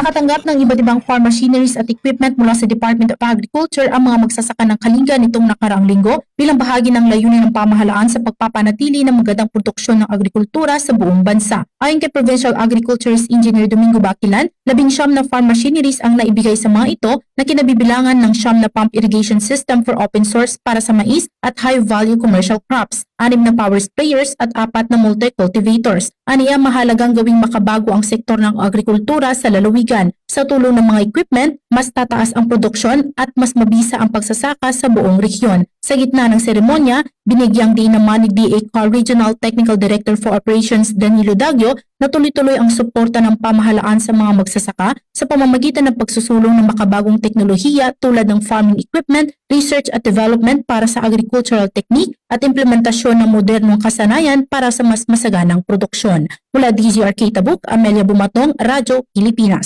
Nakatanggap ng iba't ibang farm machineries at equipment mula sa Department of Agriculture ang mga magsasaka ng Kalinga nitong nakaraang linggo bilang bahagi ng layunin ng pamahalaan sa pagpapanatili ng magandang produksyon ng agrikultura sa buong bansa. Ayon kay Provincial Agriculturist Engineer Domingo Bakilan, labing siyam na farm machineries ang naibigay sa mga ito na kinabibilangan ng siyam na pump irrigation system for open source para sa mais at high-value commercial crops, anim na power sprayers at apat na multi-cultivators. Aniya mahalagang gawing makabago ang sektor ng agrikultura sa lalawigan. Sa tulong ng mga equipment, mas tataas ang produksyon at mas mabisa ang pagsasaka sa buong rehiyon. Sa gitna ng seremonya, binigyang din naman ni DA Car Regional Technical Director for Operations Danilo Dagyo na tuloy-tuloy ang suporta ng pamahalaan sa mga magsasaka sa pamamagitan ng pagsusulong ng makabagong teknolohiya tulad ng farming equipment, research at development para sa agricultural technique at implementasyon ng modernong kasanayan para sa mas masaganang produksyon. Mula DZRK Tabuk, Amelia Bumatong, Radyo Pilipinas.